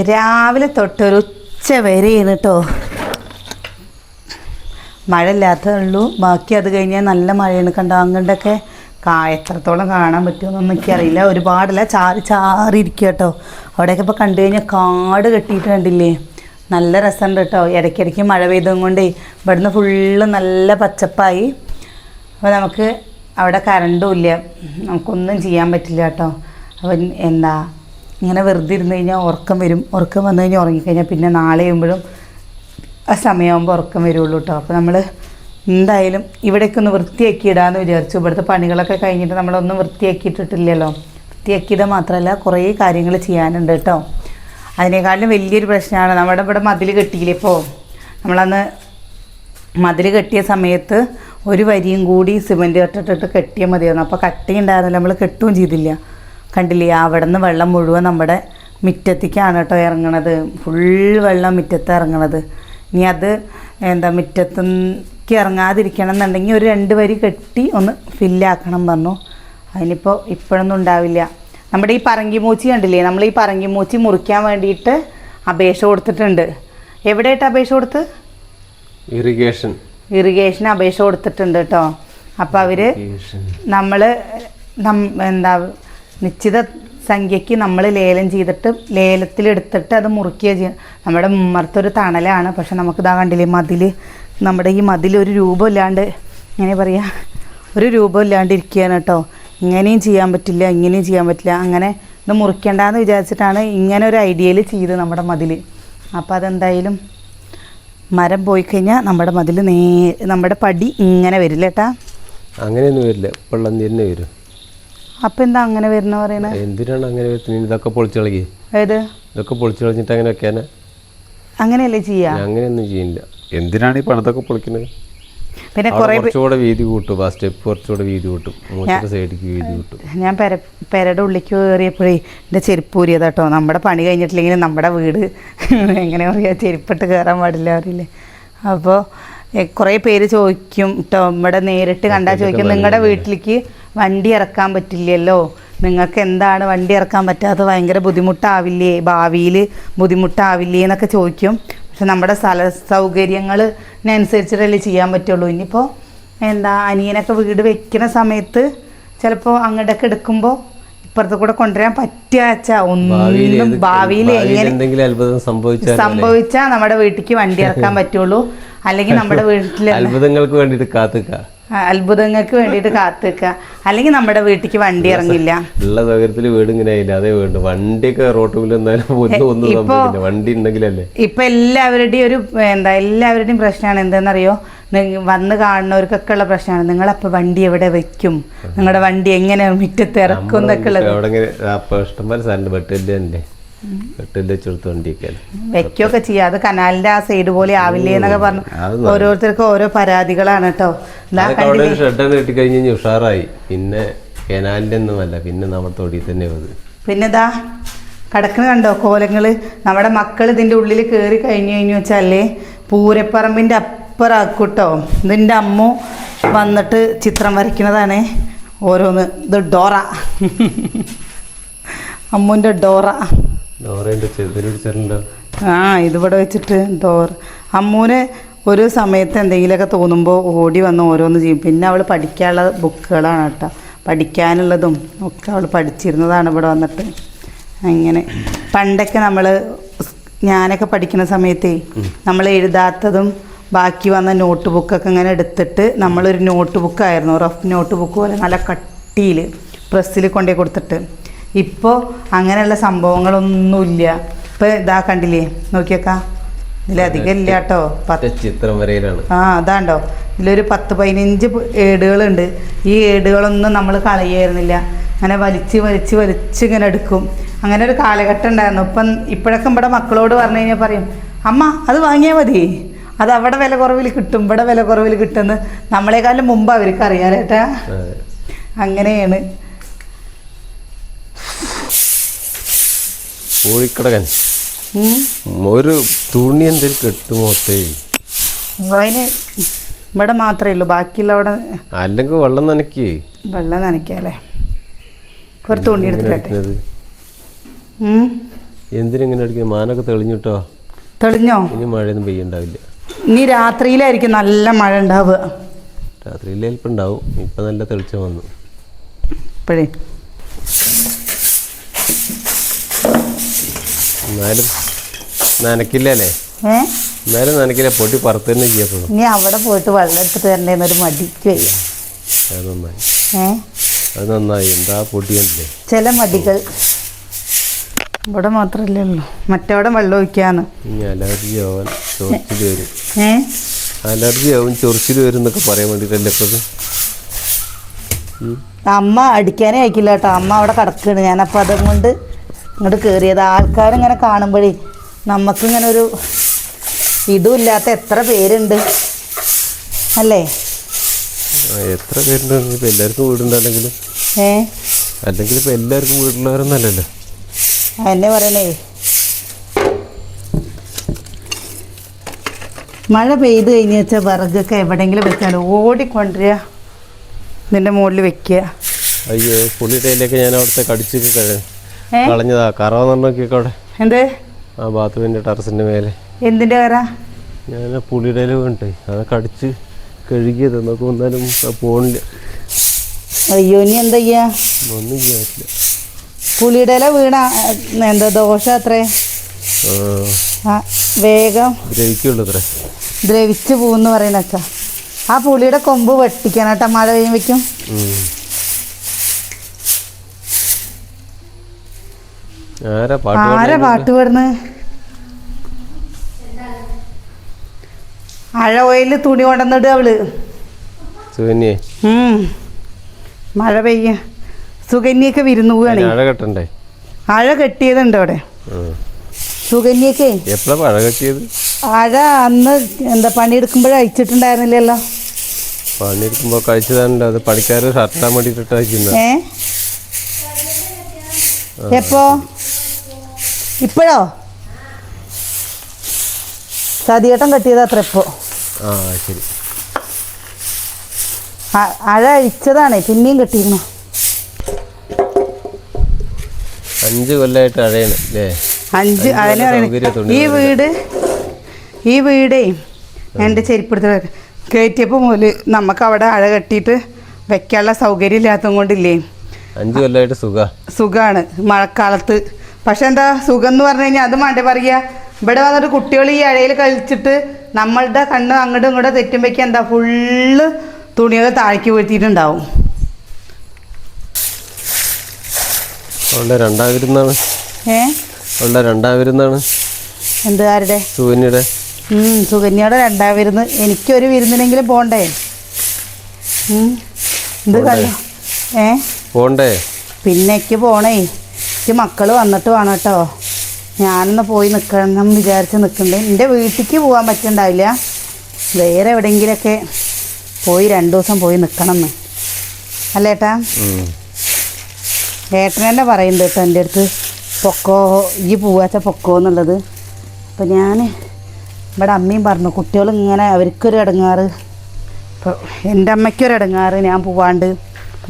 രാവിലെ തൊട്ടൊരു ഉച്ച വരെയാണ് കേട്ടോ മഴ ഇല്ലാത്തേ ഉള്ളൂ. ബാക്കി അത് കഴിഞ്ഞാൽ നല്ല മഴയാണ്. കണ്ടോ? അങ്ങോട്ടൊക്കെ കാ എത്രത്തോളം കാണാൻ പറ്റുമെന്നൊന്നും എനിക്കറിയില്ല. ഒരുപാടല്ല. ചാറി ചാറി ഇരിക്കുക കേട്ടോ അവിടെയൊക്കെ ഇപ്പോൾ കണ്ടു കഴിഞ്ഞാൽ കാട് കെട്ടിയിട്ട് കണ്ടില്ലേ? നല്ല രസമുണ്ട് കേട്ടോ ഇടയ്ക്കിടയ്ക്ക് മഴ പെയ്തും കൊണ്ടേ ഇവിടുന്ന് ഫുള്ള് നല്ല പച്ചപ്പായി. അപ്പോൾ നമുക്ക് അവിടെ കറണ്ടും ഇല്ല. നമുക്കൊന്നും ചെയ്യാൻ പറ്റില്ല കേട്ടോ അപ്പം എന്താ? ഇങ്ങനെ വെറുതെ ഇരുന്ന് കഴിഞ്ഞാൽ ഉറക്കം വരും. ഉറക്കം വന്നു കഴിഞ്ഞാൽ ഉറങ്ങിക്കഴിഞ്ഞാൽ പിന്നെ നാളെ ആകുമ്പോഴും ആ സമയമാകുമ്പോൾ ഉറക്കം വരുള്ളൂ കേട്ടോ അപ്പോൾ നമ്മൾ എന്തായാലും ഇവിടേക്ക് ഒന്ന് വൃത്തിയാക്കി ഇടാമെന്ന് വിചാരിച്ചു. ഇവിടുത്തെ പണികളൊക്കെ കഴിഞ്ഞിട്ട് നമ്മളൊന്നും വൃത്തിയാക്കിയിട്ടിട്ടില്ലല്ലോ. വൃത്തിയാക്കിയത് മാത്രമല്ല കുറേ കാര്യങ്ങൾ ചെയ്യാനുണ്ട് കേട്ടോ അതിനേക്കാളും വലിയൊരു പ്രശ്നമാണ് നമ്മുടെ ഇവിടെ മതിൽ കെട്ടിയില്ലേ ഇപ്പോൾ നമ്മളന്ന് മതിൽ കെട്ടിയ സമയത്ത് ഒരു വരിയും കൂടി സിമന്റ് കെട്ടിട്ടിട്ട് കെട്ടിയാൽ മതിയായിരുന്നു. അപ്പോൾ കട്ടി ഉണ്ടായിരുന്നില്ല നമ്മൾ കെട്ടുകയും ചെയ്തില്ല. കണ്ടില്ലേ അവിടെ നിന്ന് വെള്ളം മുഴുവൻ നമ്മുടെ മുറ്റത്തേക്കാണ് കേട്ടോ ഇറങ്ങണത്. ഫുൾ വെള്ളം മുറ്റത്ത് ഇറങ്ങണത്. ഇനി അത് എന്താ മുറ്റത്തേക്ക് ഇറങ്ങാതിരിക്കണം എന്നുണ്ടെങ്കിൽ ഒരു രണ്ട് വരി കെട്ടി ഒന്ന് ഫില്ലാക്കണം പറഞ്ഞു. അതിനിപ്പോൾ ഇപ്പോഴൊന്നും ഉണ്ടാവില്ല. നമ്മുടെ ഈ പറങ്കിമൂച്ചി കണ്ടില്ലേ നമ്മൾ ഈ പറങ്കിമൂച്ചി മുറിക്കാൻ വേണ്ടിയിട്ട് അപേക്ഷ കൊടുത്തിട്ടുണ്ട്. എവിടെയായിട്ട് അപേക്ഷ കൊടുത്ത്? ഇറിഗേഷൻ ഇറിഗേഷൻ അപേക്ഷ കൊടുത്തിട്ടുണ്ട് കേട്ടോ. അപ്പോൾ അവർ നമ്മൾ എന്താ നിശ്ചിത സംഖ്യയ്ക്ക് നമ്മൾ ലേലം ചെയ്തിട്ട് ലേലത്തിലെടുത്തിട്ട് അത് മുറിക്കുക ചെയ്യുക നമ്മുടെ മുമ്മർത്തൊരു തണലാണ്. പക്ഷെ നമുക്കിതാ കണ്ടില്ലേ മതിൽ നമ്മുടെ ഈ മതിൽ ഒരു രൂപം ഇല്ലാണ്ട് എങ്ങനെ പറയാ. ഒരു രൂപം ഇല്ലാണ്ട് ഇരിക്കുകയാണ് കേട്ടോ. ഇങ്ങനെയും ചെയ്യാൻ പറ്റില്ല ഇങ്ങനെയും ചെയ്യാൻ പറ്റില്ല. അങ്ങനെ ഇത് മുറിക്കേണ്ടെന്ന് വിചാരിച്ചിട്ടാണ് ഇങ്ങനെ ഒരു ഐഡിയയിൽ ചെയ്ത് നമ്മുടെ മതിൽ അപ്പോൾ അതെന്തായാലും മരം പോയി കഴിഞ്ഞാൽ നമ്മുടെ മതിൽ നേ നമ്മുടെ പടി ഇങ്ങനെ വരില്ല കേട്ടാ. അങ്ങനെയൊന്നും വരില്ല. വെള്ളം തന്നെ വരും. അപ്പം എന്താ അങ്ങനെ വരുന്ന പറയണേ? എന്തിനാണ് അങ്ങനെ വരുന്നത് ഇതൊക്കെ പൊളിച്ചു ഏത്? ഇതൊക്കെ പൊളിച്ചു കളഞ്ഞിട്ട് അങ്ങനെ വെക്കാനാ? അങ്ങനെയല്ലേ ചെയ്യാ? അങ്ങനെയൊന്നും ചെയ്യില്ല എന്തിനാണ് ഈ പണത്തൊക്കെ പൊളിക്കുന്നത് പിന്നെ കുറേ കുറച്ചുകൂടെ വീതി കൂട്ടും. ആ സ്റ്റെപ്പ് കുറച്ചുകൂടെ വീതി കൂട്ടും. മൂച്ചിന്റെ സൈഡിലേക്ക് വീതി കൂട്ടും. ഞാൻ പെര പെരയുടെ ഉള്ളിലേക്ക് കയറിയപ്പോഴേ എന്റെ ചെരുപ്പ് ഊരിയത് കേട്ടോ നമ്മുടെ പണി കഴിഞ്ഞിട്ടില്ലെങ്കിൽ നമ്മുടെ വീട്. എങ്ങനെ പറയുക ചെരുപ്പിട്ട് കയറാൻ പാടില്ല അറിയില്ലേ അപ്പോൾ കുറേ പേര് ചോദിക്കും കേട്ടോ ഇവിടെ നേരിട്ട് കണ്ടാൽ ചോദിക്കും നിങ്ങളുടെ വീട്ടിലേക്ക് വണ്ടി ഇറക്കാൻ പറ്റില്ലല്ലോ. നിങ്ങൾക്ക് എന്താണ് വണ്ടി ഇറക്കാൻ പറ്റാത്ത ഭയങ്കര ബുദ്ധിമുട്ടാവില്ലേ? ഭാവിയിൽ ബുദ്ധിമുട്ടാവില്ലേ എന്നൊക്കെ ചോദിക്കും. പക്ഷെ നമ്മുടെ സ്ഥല സൗകര്യങ്ങളിനനുസരിച്ചിട്ടല്ലേ ചെയ്യാൻ പറ്റുള്ളൂ. ഇനിയിപ്പോൾ എന്താ അനിയനൊക്കെ വീട് വെക്കുന്ന സമയത്ത് ചിലപ്പോൾ അങ്ങോട്ടൊക്കെ എടുക്കുമ്പോൾ ഇപ്പുറത്ത് കൂടെ കൊണ്ടുവരാൻ ഭാവിയിൽ ഒന്നും ഭാവിയിൽ ഭാവിയിൽ എങ്ങനെ സംഭവിച്ചാൽ സംഭവിച്ചാൽ നമ്മുടെ വീട്ടിലേക്ക് വണ്ടി ഇറക്കാൻ പറ്റുള്ളൂ. അല്ലെങ്കിൽ നമ്മുടെ വീട്ടിൽ അത്ഭുതങ്ങൾക്ക് വേണ്ടിയിട്ട് കാത്തുക്ക. അത്ഭുതങ്ങൾക്ക് വേണ്ടിട്ട് കാത്തു നിൽക്കുക അല്ലെങ്കിൽ നമ്മുടെ വീട്ടിലേക്ക് വണ്ടി ഇറങ്ങില്ല. ഉള്ള സൗകര്യത്തിൽ വീട് ഇങ്ങനെ ആയില്ല അതേ വേണ്ട. വണ്ടിയൊക്കെ റോട്ടിൽ വണ്ടി ഉണ്ടെങ്കിലല്ലേ? ഇപ്പൊ എല്ലാവരുടെയും ഒരു എന്താ എല്ലാവരുടെയും പ്രശ്നമാണ്. എന്തെന്നറിയോ? വന്ന് കാണുന്നവർക്കൊക്കെ ഉള്ള പ്രശ്നമാണ്. നിങ്ങളപ്പോൾ വണ്ടി എവിടെ വെക്കും? നിങ്ങളുടെ വണ്ടി എങ്ങനെ മുറ്റത്ത് ഇറക്കും എന്നൊക്കെ ഉള്ളത് വെട്ടില്ല വെച്ചെടുത്ത് വണ്ടിയൊക്കെ വെക്കുകയൊക്കെ ചെയ്യാം. അത് കനാലിന്റെ ആ സൈഡ് പോലെ ആവില്ലേ എന്നൊക്കെ പറഞ്ഞു. ഓരോരുത്തർക്കും ഓരോ പരാതികളാണ് കേട്ടോ. അവിടെ ഒരു ഷെഡാണ് കിട്ടിക്കഴിഞ്ഞ് ഉഷാറായി. പിന്നെ കനാലിന്റെ ഒന്നുമല്ല പിന്നെ നമ്മുടെ തൊടിയിൽ തന്നെ അത്. പിന്നെ ഇതാ കിടക്കുന്ന കണ്ടോ കോലങ്ങൾ? നമ്മുടെ മക്കൾ ഇതിന്റെ ഉള്ളിൽ കയറി കഴിഞ്ഞു കഴിഞ്ഞു വെച്ചാലേ പൂരപ്പറമ്പിന്റെ അപ്പുറാക്കൂട്ടോ ഇതിന്റെ അമ്മ വന്നിട്ട് ചിത്രം വരയ്ക്കുന്നതാണ്. ഓരോന്ന്. ഇത് ഡോറ. അമ്മുന്റെ ഡോറ. ആ ഇതിവിടെ വെച്ചിട്ട് ഡോർ. അമ്മൂന് ഒരു സമയത്ത് എന്തെങ്കിലുമൊക്കെ തോന്നുമ്പോൾ ഓടി വന്ന് ഓരോന്ന് ചെയ്യും. പിന്നെ അവൾ പഠിക്കാനുള്ള ബുക്കുകളാണ് കേട്ടോ. പഠിക്കാനുള്ളതും ഒക്കെ അവൾ പഠിച്ചിരുന്നതാണ് ഇവിടെ വന്നിട്ട്. അങ്ങനെ. പണ്ടൊക്കെ നമ്മൾ ഞാനൊക്കെ പഠിക്കുന്ന സമയത്തേ നമ്മൾ എഴുതാത്തതും ബാക്കി വന്ന നോട്ട് ബുക്കൊക്കെ ഇങ്ങനെ എടുത്തിട്ട് നമ്മളൊരു നോട്ട് ബുക്കായിരുന്നു റഫ് നോട്ട് ബുക്ക് പോലെ നല്ല കട്ടിയിൽ പ്രസ്സിൽ കൊണ്ടുപോയി കൊടുത്തിട്ട്. ഇപ്പോൾ അങ്ങനെയുള്ള സംഭവങ്ങളൊന്നുമില്ല. ഇപ്പോൾ ഇതാ കണ്ടില്ലേ? നോക്കിയേക്കാ. ഇതിലധികം ഇല്ല കേട്ടോ. ചിത്രം വരയിലാണ്. ആ അതാണ്ടോ. ഇതിലൊരു പത്ത് പതിനഞ്ച് ഏടുകളുണ്ട്. ഈ ഏടുകളൊന്നും നമ്മൾ കളയായിരുന്നില്ല. അങ്ങനെ വലിച്ച് വലിച്ച് വലിച്ച് ഇങ്ങനെ എടുക്കും. അങ്ങനെ ഒരു കാലഘട്ടം ഉണ്ടായിരുന്നു. ഇപ്പം ഇപ്പോഴൊക്കെ ഇവിടെ മക്കളോട് പറഞ്ഞു കഴിഞ്ഞാൽ പറയും അമ്മ അത് വാങ്ങിയാൽ മതി. അത് അവിടെ വില കുറവിൽ കിട്ടും. ഇവിടെ വില കുറവിൽ കിട്ടുമെന്ന് നമ്മളെക്കാളും മുമ്പ് അവർക്ക് അറിയാലേട്ടാ അങ്ങനെയാണ്. കോഴിക്കടകൻ. ഒരു തുണി എന്തെങ്കിലും കെട്ടുമോത്തേ അതിന് ഇവിടെ മാത്രമേ ഉള്ളൂ ബാക്കിയുള്ള അവിടെ അല്ലെങ്കിൽ വെള്ളം നനയ്ക്ക്. വെള്ളം നനയ്ക്കല്ലേ കുറച്ച് തുണി എടുത്തിട്ട് എന്തിനെങ്ങനെ അടിക്കുക മാനൊക്കെ തെളിഞ്ഞിട്ടോ തെളിഞ്ഞോ? ഇനി മഴയൊന്നും പെയ്യണ്ടാവില്ല. ഇനി രാത്രിയിലായിരിക്കും നല്ല മഴ ഉണ്ടാവുക. രാത്രിയിൽ ചിലപ്പോൾ ഉണ്ടാവും. ഇപ്പം നല്ല തെളിച്ചം വന്നു. ഇപ്പോഴേ. എന്നാലും നനക്കില്ലല്ലേ എന്നാലും നനക്കില്ല പൊട്ടി പുറത്ത് തന്നെ ചെയ്യപ്പെടും ഇനി അവിടെ പോയിട്ട് വെള്ളം എടുത്തിട്ട് തരണ്ടേന്നൊരു മടിക്ക് വയ്യ അത് നന്നായി. അത് നന്നായി. എന്താ പൊട്ടിയല്ലേ ചില മടികൾ. ഇവിടെ മാത്രല്ലോ ഉള്ളൂ. മറ്റവിടെ വെള്ളം ഒഴിക്കാന്ന്. ഇനി അലർജി ആവാൻ ചൊറിച്ചിൽ വരും. അലർജി ആവും ചൊറിച്ചിൽ വരും എന്നൊക്കെ പറയാൻ വേണ്ടിയിട്ടല്ലേ ഇപ്പോൾ അമ്മ അടിക്കാനേ അയക്കില്ല കേട്ടോ. അമ്മ അവിടെ കിടക്കുകയാണ് ഞാനപ്പോൾ അതും കൊണ്ട് ഇങ്ങോട്ട് കയറിയത് ആൾക്കാരിങ്ങനെ കാണുമ്പോഴേ നമുക്കിങ്ങനെ ഒരു ഇതും ഇല്ലാത്ത എത്ര പേരുണ്ട്? അല്ലേ? എത്ര പേരുണ്ട്? ഇപ്പം എല്ലാവർക്കും വീടുണ്ടല്ലെങ്കിലും ഏ? അല്ലെങ്കിൽ ഇപ്പം എല്ലാവർക്കും വീടുള്ളവരൊന്നല്ലല്ലോ എന്നെ പറയണേ. മഴ പെയ്ത് കഴിഞ്ഞ് വെച്ചാൽ വിറകൊക്കെ എവിടെയെങ്കിലും വെച്ചാൽ ഓടിക്കൊണ്ടിരിക നിന്റെ മുകളിൽ വെക്കുക അയ്യോ പുള്ളിയുടെ ഞാൻ അവിടുത്തെ കടിച്ചൊക്കെ കഴി ഏ കളഞ്ഞതാ. കറവ നോക്കിക്കോടെ എന്തേ? ആ ബാത്റൂമിന്റെ ടെറസിന്റെ മേലെ. എന്തിന്റെ കറ? ഞാൻ പുളിയുടെ പുള്ളിയുടെ ഇല വേണ്ടേ അത് കടിച്ച് കഴുകിയത്. എന്നൊക്കെ വന്നാലും അത് പോണില്ല. അയ്യോ ഇനി എന്താ ചെയ്യാ? ഒന്നും ചെയ്യാറ്റില്ല പുളിയുടെ ഇല വീണ എന്താ ദോശ അത്രേ? വേഗം ദ്രവിക്കുള്ളൂ അത്രേ. ദ്രവിച്ച് പോകുന്ന് പറയണച്ചാ ആ പുളിയുടെ കൊമ്പ് വെട്ടിക്കാനാട്ടാ മഴ പെയ്യുമ്പോഴേക്കും. ആരാ പാട്ട് പാടുന്നത്? ഓയിൽ തുണി കൊണ്ടുവന്നിട്ട് അവൾ. സുകന്യേ. മഴ പെയ്യ. സുകന്യൊക്കെ വിരുന്ന് പോവാണ്. അഴ കെട്ടണ്ടേ? അഴ കെട്ടിയതുണ്ട് അവിടെ. സുകന്യൊക്കെ എപ്പോഴാ കെട്ടിയത്? അഴ അന്ന് എന്താ പണിയെടുക്കുമ്പോഴേ അയച്ചിട്ടുണ്ടായിരുന്നില്ലല്ലോ പണിയെടുക്കുമ്പോൾ കഴിച്ചതാണ്ട് അത് പണിക്കാർ ഷർട്ടാൻ വേണ്ടിയിട്ട് അയക്കുന്നത് ഏ? എപ്പോ? ഇപ്പോഴോ? സതിയേട്ടൻ കെട്ടിയത് അത്ര ഇപ്പോ ആ ശരി. അഴ അഴിച്ചതാണ് പിന്നെയും കെട്ടിയിരുന്നു. അഞ്ച് കൊല്ലായിട്ട് അഴയാണ് അല്ലേ അഞ്ച് അതിന് ഈ വീട് ഈ വീടേ എന്റെ ചെരുപ്പെടുത്ത് കയറ്റിയപ്പോൾ മുതൽ നമുക്ക് അവിടെ അഴ കെട്ടിയിട്ട് വെക്കാനുള്ള സൗകര്യം ഇല്ലാത്തത് കൊണ്ടില്ലേ? അഞ്ച് കൊല്ലായിട്ട് സുഖ. സുഖമാണ് മഴക്കാലത്ത് പക്ഷെ എന്താ സുഖം എന്ന് പറഞ്ഞു കഴിഞ്ഞാൽ അത് മണ്ട പറയുക. ഇവിടെ വന്നിട്ട് കുട്ടികൾ ഈ അഴയിൽ കളിച്ചിട്ട് നമ്മളുടെ കണ്ണ് അങ്ങോട്ടും ഇങ്ങോട്ടും തെറ്റുമ്പോഴേക്കും എന്താ ഫുള്ള് തുണികൾ താഴേക്ക് വീഴ്ത്തിയിട്ടുണ്ടാവും. അവളുടെ രണ്ടാം വിരുന്നാണ് അവളുടെ രണ്ടാം വിരുന്നാണ് എന്തുകാരുടെ സുകന്യയുടെ. സുകന്യയുടെ രണ്ടാം വിരുന്ന് എനിക്കൊരു വിരുന്നിനെങ്കിലും പോണ്ടേ? എന്ത് പോണ്ടേ? കണ്ടു ഏ? പോണ്ടേ? പിന്നെ പോണേ. എനിക്ക് മക്കൾ വന്നിട്ട് വേണം കേട്ടോ ഞാനൊന്ന് പോയി നിൽക്കണം എന്ന് വിചാരിച്ച് നിൽക്കുന്നുണ്ട് എന്റെ വീട്ടിലേക്ക് പോകാൻ പറ്റുന്നുണ്ടാവില്ല വേറെ എവിടെയെങ്കിലൊക്കെ പോയി രണ്ടു ദിവസം പോയി നിൽക്കണം എന്ന് അല്ലേട്ടാ ഏട്ടാ ഏട്ടൻ തന്നെ പറയുന്നുണ്ട് കേട്ടോ എന്റെ അടുത്ത് പൊക്കോ ഈ പോവാച്ച പൊക്കോ എന്നുള്ളത്. അപ്പോൾ ഞാൻ ഇവിടെ അമ്മയും പറഞ്ഞു കുട്ടികൾ ഇങ്ങനെ അവർക്കൊരു ഇടങ്ങാറ്. ഇപ്പോൾ എന്റെ അമ്മയ്ക്കൊരു ഇടങ്ങാറ് ഞാൻ പോവാണ്ട്.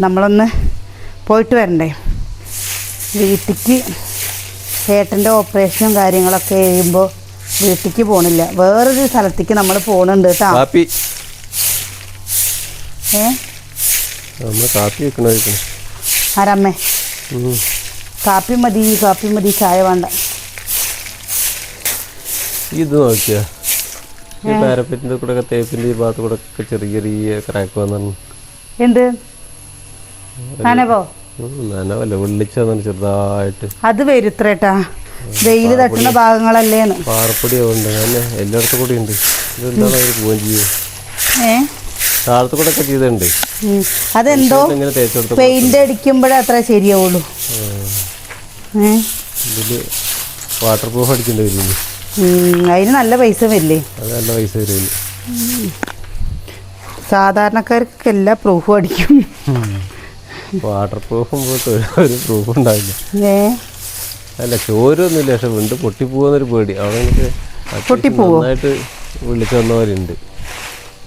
നമ്മളൊന്ന് പോയിട്ട് വരണ്ടേ? വീട്ടിക്ക് ഏട്ടന്റെ ഓപ്പറേഷനും കാര്യങ്ങളൊക്കെ ചെയ്യുമ്പോൾ വീട്ടിക്ക് പോണില്ല. വേറൊരു സ്ഥലത്തേക്ക് നമ്മൾ പോണുണ്ട് കേട്ടോ ആരമ്മേ? കാപ്പി മതി കാപ്പി മതി ചായ വേണ്ട. ഇത് നോക്കിയാ. ഈ പാരപ്പറ്റിന്റെ കൂടെ ഒക്കെ ഈ ഭാഗത്ത് കൂടെ ഒക്കെ ചെറിയ ചെറിയ ക്രാക്ക് വന്നു എന്ത്? നനവോ നനവല്ല? ചെറുതായിട്ട്. അത് വരുത്രേട്ടാ. വെയിൽ തട്ടുന്ന ഭാഗങ്ങളല്ലേന്ന്. പാറപ്പൊടി ഉണ്ട് ഞാൻ എല്ലായിടത്തും കൂടി ഉണ്ട്. ഇതെന്താണ് അവർ പോവുകയും ചെയ്യും? ഏ? താഴത്ത് കൂടെ ഒക്കെ ചെയ്തിട്ടുണ്ട്. ഉം. അതെന്തോ പെയിന്റ് അടിക്കുമ്പോഴേ അത്ര ശരിയാവുള്ളൂ. ഏ? ഇതിൽ വാട്ടർ പ്രൂഫ് അടിക്കേണ്ടി വരും അതിന് നല്ല പൈസ വരില്ലേ? സാധാരണക്കാർക്ക് നല്ല പൈസ വരും സാധാരണക്കാർക്കൊക്കെ എല്ലാ പ്രൂഫും അടിക്കും. വാട്ടർ പ്രൂഫും പോയിട്ട് ഒരു- പ്രൂഫ് ഉണ്ടാവില്ല അല്ല ചോരൊന്നുമില്ല പക്ഷെ വീണ്ടും പൊട്ടിപ്പോകുന്നൊരു പേടി. അവിടെ? നന്നായിട്ട് വിളിച്ചു വന്നവരുണ്ട്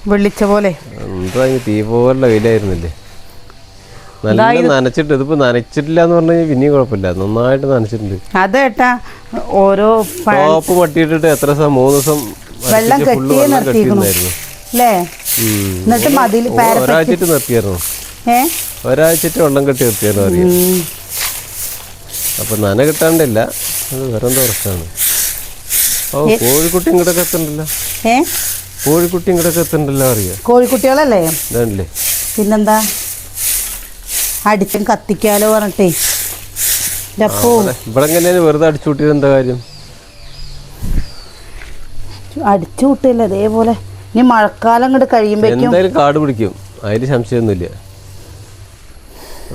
വെള്ളിച്ച പോലെ? എന്താ തീ പോലുള്ള വെയിലായിരുന്നില്ലേ? നല്ല നനച്ചിട്ട് ഇതിപ്പോ നനച്ചിട്ടില്ല എന്ന് പറഞ്ഞു കഴിഞ്ഞാൽ പിന്നെയും കുഴപ്പമില്ല. നന്നായിട്ട് നനച്ചിട്ടുണ്ട്. അത് ഏട്ടാ ഓരോ ടോപ്പ് പട്ടിയിട്ടിട്ട് എത്ര ദിവസം മൂന്ന് ദിവസം വെള്ളം നിർത്തിയിരുന്നു കെട്ടിയേ കെട്ടിയിരുന്നായിരുന്നു. അല്ലേ. എന്നിട്ട് മതിൽ ഓ, നിർത്തിയായിരുന്നു. ഏ? ഒരാഴ്ചയിട്ട് വെള്ളം കെട്ടി നിർത്തിയാലും അറിയാം. അപ്പം നന കിട്ടാണ്ടില്ല. അത് വേറെ എന്തോ പ്രശ്നമാണ്. ഓ കോഴിക്കുട്ടി ഇങ്ങോട്ടൊക്കെ എത്തണ്ടല്ലോ? കോഴിക്കുട്ടി ഇങ്ങോട്ടൊക്കെ എത്തണ്ടല്ലോ അറിയാം? കോഴിക്കുട്ടികളല്ലേ? പിന്നെന്താ? അടിച്ചും കത്തിക്കാലോ പറഞ്ഞിട്ടേ. ഇവിടെ എങ്ങനെയാണ് വെറുതെ അടിച്ചു കൂട്ടിയത് എന്താ കാര്യം? അടിച്ചു കൂട്ടിയല്ലേ അതേപോലെ ഇനി മഴക്കാലം ഇങ്ങോട്ട് കഴിയുമ്പോഴേക്കും എന്തായാലും കാട് പിടിക്കും. അതിൽ സംശയമൊന്നുമില്ല.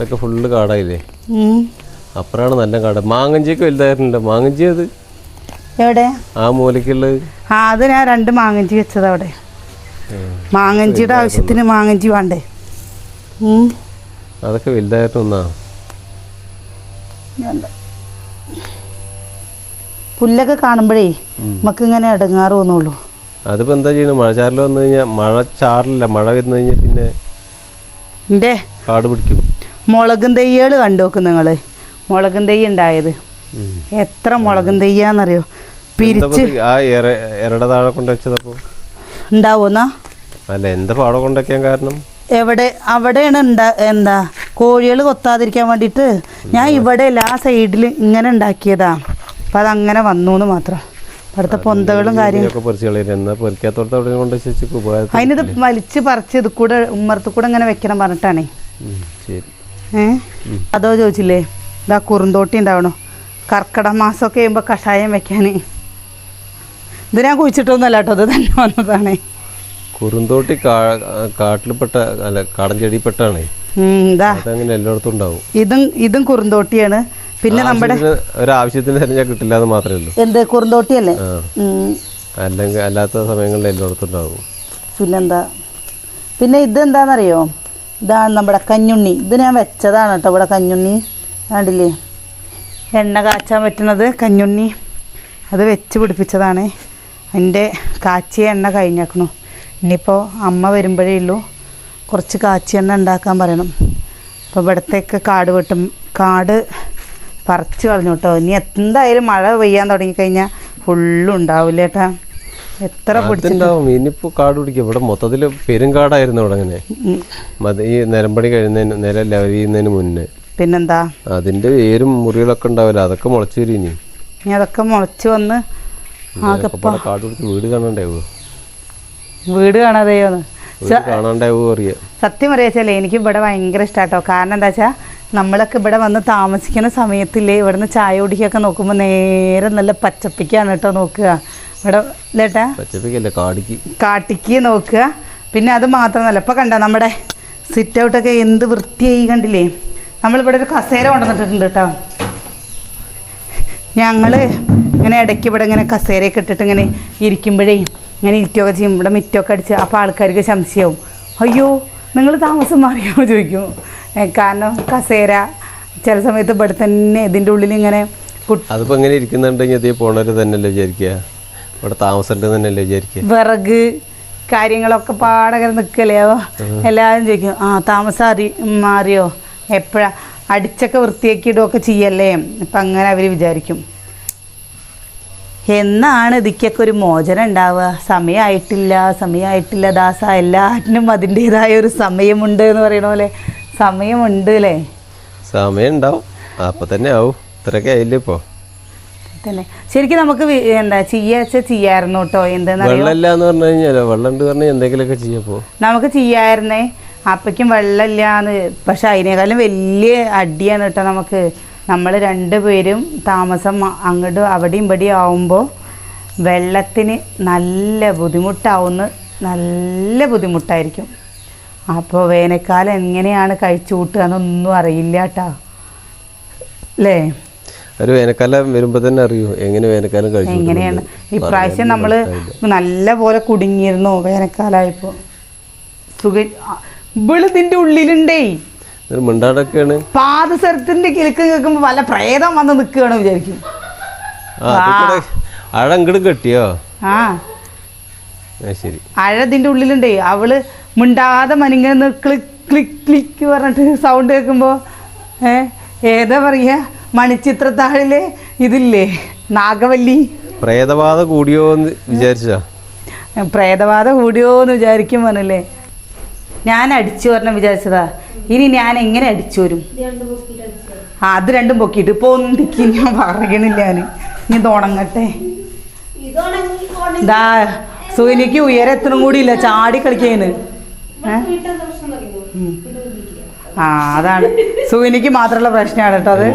ഇവിടെയൊക്കെ ഫുള്ള് കാടായില്ലേ? അപ്പറാണ് അപ്പുറമാണ് നല്ല കാട്. മാങ്ങഞ്ചിയൊക്കെ വലുതായിട്ടുണ്ട്. മാങ്ങഞ്ചി അത് എവിടെ? ആ മൂലക്കുള്ളത് ആ അത് ഞാൻ രണ്ട് മാങ്ങഞ്ചി വെച്ചത് അവിടെ. മാങ്ങഞ്ചിയുടെ ആവശ്യത്തിന് മാങ്ങഞ്ചി വേണ്ടേ? അതൊക്കെ വലുതായിട്ട് ഒന്നാ പുല്ലൊക്കെ കാണുമ്പോഴേ നമുക്ക് ഇങ്ങനെ ഇടങ്ങാറ് തോന്നുള്ളൂ. അതിപ്പോ എന്താ ചെയ്യണം ചാറിൽ വന്നു കഴിഞ്ഞാൽ മഴ ചാറില്ല. മഴ വരുന്ന കഴിഞ്ഞാൽ പിന്നെ കാട് പിടിക്കും. മുളകും തെയ്യകൾ കണ്ടു നോക്ക് നിങ്ങൾ മുളകും തെയ്യ് ഉണ്ടായത് എത്ര മുളകും തെയ്യാന്നറിയോ? പിരിച്ച്. ഉണ്ടാവുന്ന അല്ല എന്താ പാട കൊണ്ടൊക്കെയാൻ കാരണം? എവിടെ അവിടെയാണ് ഉണ്ടാ എന്താ? കോഴികൾ കൊത്താതിരിക്കാൻ വേണ്ടിട്ട് ഞാൻ ഇവിടെ എല്ലാ സൈഡിൽ ഇങ്ങനെ ഉണ്ടാക്കിയതാ അപ്പം അതങ്ങനെ വന്നു എന്ന് മാത്രം അടുത്ത പൊന്തകളും കാര്യങ്ങളും. അതിനിത് വലിച്ച് പറിച്ച് ഇത് കൂടെ ഉമ്മർത്ത് കൂടെ ഇങ്ങനെ വെക്കണം പറഞ്ഞിട്ടാണേ. ശരി. ഏ? അതോ ചോദിച്ചില്ലേ? ഇതാ കുറുന്തോട്ടി ഉണ്ടാവണോ. കർക്കിടക മാസമൊക്കെ ചെയ്യുമ്പോൾ കഷായം വെക്കാൻ ഇത് ഞാൻ കുഴിച്ചിട്ടൊന്നുമല്ല കേട്ടോ ഇത് തന്നെ വന്നതാണേ. കുറുന്തോട്ടി കാട്ടിൽപ്പെട്ട അല്ല കാടൻ ചെടിപ്പെട്ടാണേ അതങ്ങനെ എല്ലായിടത്തും ഉണ്ടാവും. ഇതും ഇതും കുറുന്തോട്ടിയാണ്. പിന്നെ നമ്മുടെ ആവശ്യത്തിന്- ഒരാവശ്യത്തിന് തിരഞ്ഞാൽ കിട്ടില്ല എന്ന് മാത്രമേ ഉള്ളൂ. എന്ത് കുറുന്തോട്ടി അല്ലേ അല്ലെങ്കിൽ അല്ലാത്ത സമയങ്ങളിൽ എല്ലായിടത്തും ഉണ്ടാവും. പിന്നെന്താ? പിന്നെ ഇതെന്താണെന്നറിയോ ഇതാണ് നമ്മുടെ കഞ്ഞുണ്ണി. ഇത് ഞാൻ വെച്ചതാണ് കേട്ടോ ഇവിടെ കഞ്ഞുണ്ണി. കണ്ടില്ലേ? എണ്ണ കാച്ചാൻ പറ്റുന്നത് കഞ്ഞുണ്ണി. അത് വെച്ച് പിടിപ്പിച്ചതാണ്. എന്റെ കാച്ചിയ എണ്ണ കഴിഞ്ഞേക്കണു. ഇനിയിപ്പോൾ അമ്മ വരുമ്പോഴേ ഉള്ളൂ. കുറച്ച് കാച്ചി എണ്ണ ഉണ്ടാക്കാൻ പറയണം. അപ്പോൾ ഇവിടത്തേക്ക് കാട് വെട്ടും. കാട് പറിച്ച് കളഞ്ഞു കേട്ടോ. ഇനി എന്തായാലും മഴ പെയ്യാൻ തുടങ്ങിക്കഴിഞ്ഞാൽ ഫുള്ളും ഉണ്ടാവില്ല എത്ര ഇനിയിപ്പോ കാട് പിടിക്കും. ഇവിടെ മൊത്തത്തിൽ പെരുങ്കാടായിരുന്നു ഇവിടെ അങ്ങനെ. ഈ നിലമ്പടി കഴിയുന്നതിന് നില ലവരിയുന്നതിന് മുന്നേ. പിന്നെന്താ? അതിന്റെ വേരും മുറികളൊക്കെ ഉണ്ടാവില്ല. അതൊക്കെ മുളച്ചു വരും ഇനി. ഇനി അതൊക്കെ മുളച്ചു വന്ന് കാട് പിടിച്ച് വീട് കാണണ്ടേ വീട് കാണാണ്ടാവോ അറിയാം. സത്യം അറിയാച്ചല്ലേ എനിക്ക് ഇവിടെ ഭയങ്കര ഇഷ്ടാട്ടോ കാരണം എന്താ വെച്ചാൽ നമ്മളൊക്കെ ഇവിടെ വന്ന് താമസിക്കുന്ന സമയത്തില്ലേ ഇവിടുന്ന് ചായ കുടിക്കൊക്കെ നോക്കുമ്പോൾ നേരെ നല്ല പച്ചപ്പിക്കാണ് കേട്ടോ നോക്കുക. ഇവിടെ ഇല്ലേട്ടാ പച്ചപ്പിക്കല്ലേ കാടിക്ക്. കാട്ടിക്ക് നോക്കുക. പിന്നെ അത് മാത്രമല്ല ഇപ്പം കണ്ട നമ്മുടെ സിറ്റ് ഔട്ടൊക്കെ എന്ത് വൃത്തിയായി കണ്ടില്ലേ? നമ്മളിവിടെ ഒരു കസേര കൊണ്ടുവന്നിട്ടുണ്ട് കേട്ടോ. ഞങ്ങൾ ഇങ്ങനെ ഇടയ്ക്ക് ഇവിടെ ഇങ്ങനെ കസേരയൊക്കെ ഇട്ടിട്ട് ഇങ്ങനെ ഇരിക്കുമ്പോഴേ ഇങ്ങനെ ഇരിക്കുകയൊക്കെ ചെയ്യും. ഇവിടെ മിറ്റൊക്കെ അടിച്ച് അപ്പോൾ ആൾക്കാർക്ക് സംശയവും. അയ്യോ നിങ്ങൾ താമസം മാറിയോ ചോദിക്കും. കാരണം കസേര ചില സമയത്ത് ഇവിടെ തന്നെ ഇതിന്റെ ഉള്ളിൽ ഇങ്ങനെ കുട്ടി അതിപ്പോ ഇങ്ങനെ ഇരിക്കുന്നുണ്ടെങ്കിൽ അതേ പോണവര് തന്നെയല്ലേ വിചാരിക്കുക? ഇവിടെ താമസമുണ്ട് തന്നെയല്ലേ വിചാരിക്കുക വിറക് കാര്യങ്ങളൊക്കെ പാടകര നിൽക്കല്ലേ അപ്പോൾ എല്ലാവരും ചോദിക്കും ആ താമസം അറി മാറിയോ? എപ്പോഴാ? അടിച്ചൊക്കെ വൃത്തിയാക്കിയിടുകയൊക്കെ ചെയ്യല്ലേ? അപ്പം അങ്ങനെ അവർ വിചാരിക്കും. എന്നാണ് ഇതിക്കൊക്കെ ഒരു മോചനം ഉണ്ടാവുക? സമയമായിട്ടില്ല സമയമായിട്ടില്ല ദാസ എല്ലാറ്റിനും അതിന്റെതായ ഒരു സമയമുണ്ട് എന്ന് പറയണ പോലെ സമയമുണ്ട് അല്ലേ സമയം ഉണ്ടാവും അപ്പൊ തന്നെ ആവും. ഇത്രയൊക്കെ ആയില്ലേ ഇപ്പോ? തന്നെ ശരിക്കും നമുക്ക് എന്താ ചെയ്യാച്ച ചെയ്യായിരുന്നു കേട്ടോ. എന്താന്ന് വെള്ളമില്ല എന്ന് പറഞ്ഞു കഴിഞ്ഞാലോ? വെള്ളം ഉണ്ട് പറഞ്ഞാൽ എന്തെങ്കിലുമൊക്കെ ചെയ്യപ്പോ. നമുക്ക് ചെയ്യായിരുന്നേ അപ്പയ്ക്കും വെള്ളമില്ലാന്ന്. പക്ഷെ അതിനേക്കാളും വലിയ അടിയാണ് കേട്ടോ നമുക്ക്. നമ്മൾ രണ്ടുപേരും താമസം അങ്ങോട്ടും അവിടെയും ഇവിടെയും ആവുമ്പോൾ വെള്ളത്തിന് നല്ല ബുദ്ധിമുട്ടാവുന്ന നല്ല ബുദ്ധിമുട്ടായിരിക്കും. അപ്പോൾ വേനൽക്കാലം എങ്ങനെയാണ് കഴിച്ചു കൂട്ടുക എന്നൊന്നും അറിയില്ല കേട്ടോ. അല്ലേ ഒരു വേനൽക്കാലം വരുമ്പോ തന്നെ അറിയൂ എങ്ങനെ വേനൽക്കാലം കഴിച്ചു എങ്ങനെയാണ്? ഇപ്രാവശ്യം നമ്മൾ നല്ല പോലെ കുടുങ്ങിയിരുന്നു വേനൽക്കാലമായപ്പോൾ സുഖ ഇവളിതിന്റെ ഉള്ളിലുണ്ടേ. മിണ്ടാടൊക്കെയാണ് പാദസരത്തിന്റെ കിലുക്ക് കേൾക്കുമ്പോൾ വല്ല പ്രേതം വന്ന് നിൽക്കുകയാണ് വിചാരിക്കും. ആ അതിക്കൂടെ അഴ കെട്ടിയോ? ആ. ആ ശരി. അഴതിന്റെ ഉള്ളിലുണ്ടേ. അവൾ മിണ്ടാതെ മനിങ്ങനെ ക്ലിക്ക് ക്ലിക്ക് ക്ലിക്ക് പറഞ്ഞിട്ട് സൗണ്ട് കേൾക്കുമ്പോൾ ഏ ഏതാ പറയുക മണിച്ചിത്രത്താഴിലെ ഇതില്ലേ? നാഗവല്ലി. പ്രേതബാധ കൂടിയോ എന്ന് വിചാരിച്ചാ പ്രേതബാധ കൂടിയോ എന്ന് വിചാരിക്കും പറഞ്ഞല്ലേ? ഞാൻ അടിച്ചു പറഞ്ഞ വിചാരിച്ചതാ. ഇനി ഞാൻ എങ്ങനെ അടിച്ചു വരും? ആ അത് രണ്ടും പൊക്കിയിട്ട് ഇപ്പൊ ഒന്നിക്ക് ഞാൻ പറയണില്ല ഞാൻ ഇനി തുടങ്ങട്ടെ ദാ സൂര്യക്ക് ഉയരത്തിനും കൂടി ഇല്ല ചാടി കളിക്കേന്ന് ഏ? ആ അതാണ്. സുനിക്ക് മാത്രമുള്ള പ്രശ്നമാണ് കേട്ടോ അത്.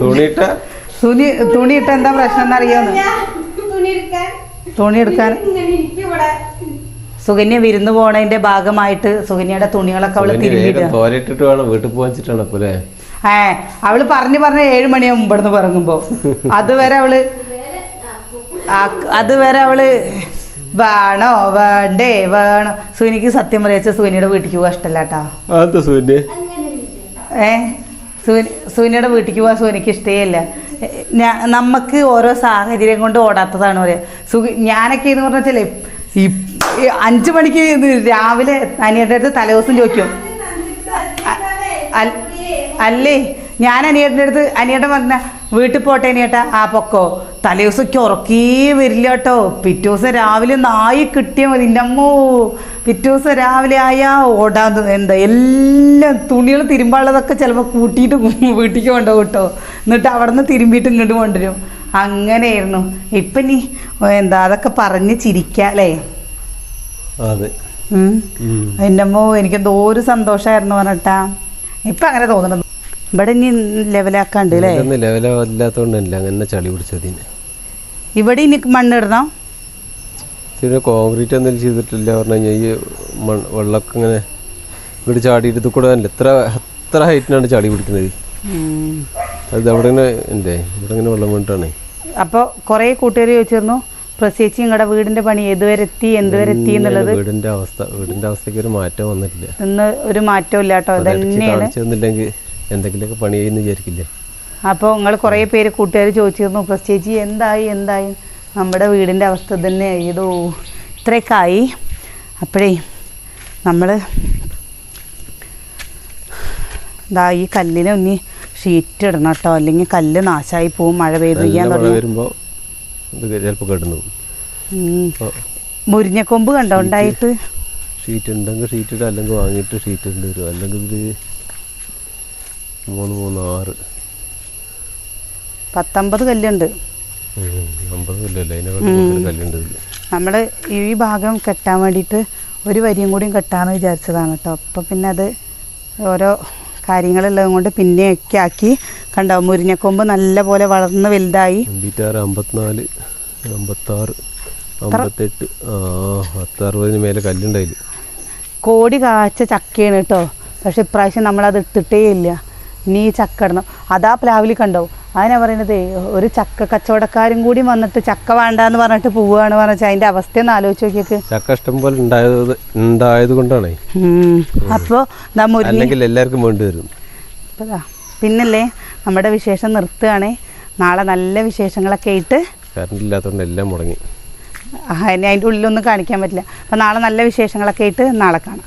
തുണിയിട്ട? തുണി ഇട്ട എന്താ പ്രശ്നം എന്നറിയാന്ന് തുണി എടുക്കാൻ സുകന്യ വിരുന്ന് പോണതിന്റെ ഭാഗമായിട്ട് സുകന്യയുടെ തുണികളൊക്കെ അവൾ തിരിഞ്ഞിട്ട് വേണം വീട്ടിൽ പോകാൻ വെച്ചിട്ടാണ് അപ്പൊ അല്ലേ? ഏ അവൾ പറഞ്ഞു പറഞ്ഞ ഏഴ് മണിയാവും ഇവിടുന്ന് പറങ്ങുമ്പോ. അതുവരെ അവൾ അതുവരെ അവൾ വേണോ? വേണ്ടേ വേണോ? സൂനിക്ക് സത്യം പറയാച്ച സുനിയുടെ വീട്ടിക്ക് പോകാൻ ഇഷ്ടമല്ലാട്ടാ ഏ? സൂനി സൂനിയുടെ വീട്ടിലേക്ക് പോകാൻ സൂനിക്ക് ഇഷ്ടേയല്ല. നമുക്ക് ഓരോ സാഹചര്യം കൊണ്ട് ഓടാത്തതാണ് പറയാ. സു ഞാനൊക്കെ എന്ന് പറഞ്ഞാൽ ഈ ഈ മണിക്ക് രാവിലെ അനിയുടെ അടുത്ത് തലേദിവസം ചോദിക്കും. അല്ലേ? ഞാൻ അനിയുടെ അടുത്ത് അനിയുടെ പറഞ്ഞ വീട്ടിൽ പോട്ടെ ഏട്ടാ. ആ പൊക്കോ. തലേദിവസമൊക്കെ ഉറക്കേ വരില്ല കേട്ടോ. പിറ്റേ ദിവസം രാവിലെ നായി കിട്ടിയാൽ മതി. എന്റെ അമ്മോ. പിറ്റേ ദിവസം രാവിലെ ആയാ ഓടാൻ എന്താ എല്ലാം തുണികൾ തിരുമ്പാളതൊക്കെ ചിലപ്പോൾ കൂട്ടിയിട്ട് വീട്ടിലേക്ക് കൊണ്ടുപോകും കേട്ടോ. എന്നിട്ട് അവിടെ നിന്ന് തിരുമ്പിയിട്ട് ഇങ്ങോട്ട് കൊണ്ടുവരും. അങ്ങനെയായിരുന്നു. ഇപ്പം നീ എന്താ അതൊക്കെ പറഞ്ഞ് ചിരിക്കാം അല്ലേ? അതെ. എന്റെ അമ്മോ എനിക്ക് എന്തോ ഒരു സന്തോഷമായിരുന്നു പറഞ്ഞിട്ടാ ഇപ്പം അങ്ങനെ തോന്നണം ഇവിടെ ഇനി ലെവലാക്കാണ്ട് അല്ലേ? ഇതൊന്നും ലെവലാല്ലാത്തോണ്ടല്ല അങ്ങനെ ചളി പിടിച്ചതിന്. ഇവിടെ ഇനി മണ്ണിടണം? പിന്നെ കോൺക്രീറ്റ് എന്തെങ്കിലും ചെയ്തിട്ടില്ല പറഞ്ഞു കഴിഞ്ഞാൽ ഈ മൺ വെള്ളമൊക്കെ ഇങ്ങനെ ഇവിടെ ചാടിയിട്ട് ഇത് കൂടെ അല്ല എത്ര എത്ര ഹൈറ്റിനാണ് ചളി പിടിക്കുന്നത്. അത് അവിടെ ഇങ്ങനെ ഉണ്ട് ഇവിടെ ഇങ്ങനെ വെള്ളം വീണിട്ടാണ് അപ്പോൾ കുറേ കൂട്ടുകാർ ചോദിച്ചിരുന്നു പ്രത്യേകിച്ച് നിങ്ങളുടെ വീടിന്റെ പണി ഏതുവരെ എത്തി എന്തുവരെ എത്തി എന്നുള്ളത്? വീടിന്റെ അവസ്ഥ വീടിന്റെ അവസ്ഥയ്ക്ക് ഒരു മാറ്റം വന്നിട്ടില്ല. ഇന്ന് ഒരു മാറ്റവും ഇല്ലാട്ടോ തന്നെയാണ് എന്തെങ്കിലുമൊക്കെ പണി ചെയ്യുന്ന വിചാരിക്കില്ലേ? അപ്പോൾ നിങ്ങൾ കുറേ പേര് കൂട്ടുകാർ ചോദിച്ചിരുന്നു പ്രത്യേകിച്ച് എന്തായി എന്തായി? നമ്മുടെ വീടിന്റെ അവസ്ഥ തന്നെ ഏതോ ഇത്രയൊക്കെ ആയി അപ്പോഴേ നമ്മൾ ഇതാ ഈ കല്ലിനെ ഒന്ന് ഷീറ്റ് ഇടണം കേട്ടോ. അല്ലെങ്കിൽ കല്ല് നാശമായി പോവും മഴ പെയ്ത് വരുമ്പോൾ ചിലപ്പോൾ കിടന്നു മുരിഞ്ഞക്കൊമ്പ് കണ്ടോ ഉണ്ടായിട്ട്? ഷീറ്റ് ഉണ്ടെങ്കിൽ ഷീറ്റ് ഇടുക അല്ലെങ്കിൽ വാങ്ങിയിട്ട് ഷീറ്റ് ഉണ്ട് വരും അല്ലെങ്കിൽ മൂന്ന് മൂന്ന് ആറ്. പത്തൊമ്പത് കല്ലുണ്ട്. അമ്പത് കല്ലല്ലേ? കല്ലുണ്ട് നമ്മൾ ഈ ഭാഗം കെട്ടാൻ വേണ്ടിയിട്ട് ഒരു വരിയും കൂടിയും കെട്ടാമെന്ന് വിചാരിച്ചതാണ് കേട്ടോ. അപ്പോൾ പിന്നെ അത് ഓരോ കാര്യങ്ങളുള്ളത് കൊണ്ട് പിന്നെയൊക്കെ ആക്കി കണ്ടോ മുരിഞ്ഞക്കൊമ്പ് നല്ല പോലെ വളർന്ന് വലുതായി. അമ്പത്തിനാല് അമ്പത്താറ് അമ്പത്തെട്ട് മേലെ കല്ലുണ്ടായില്ല കോടി കാച്ച ചക്കയാണ് കേട്ടോ. പക്ഷെ ഇപ്രാവശ്യം നമ്മളത് ഇട്ടിട്ടേ ഇല്ല. ഇനി ഈ ചക്ക ഇടണം അതാ പ്ലാവിൽ കണ്ടോ അതിനാ പറയുന്നത് ഒരു ചക്ക കച്ചവടക്കാരും കൂടി വന്നിട്ട് ചക്ക വേണ്ടാന്ന് പറഞ്ഞിട്ട് പോവുകയാണ് പറഞ്ഞാൽ അതിന്റെ അവസ്ഥ ഒന്ന് ആലോചിച്ച് നോക്കിയൊക്കെ. ചക്ക ഇഷ്ടം പോലെ ഉണ്ടായത് ഉണ്ടായത് കൊണ്ടാണേ. അപ്പോൾ അല്ലെങ്കിൽ എല്ലാവർക്കും വേണ്ടി വരും. പിന്നല്ലേ നമ്മുടെ വിശേഷം നിർത്തുകയാണേ. നാളെ നല്ല വിശേഷങ്ങളൊക്കെ ആയിട്ട് കറണ്ട് ഇല്ലാത്തതുകൊണ്ട് എല്ലാം മുടങ്ങി. അതിന്റെ ഉള്ളിലൊന്നും കാണിക്കാൻ പറ്റില്ല. അപ്പം നാളെ നല്ല വിശേഷങ്ങളൊക്കെ ആയിട്ട് നാളെ കാണാം.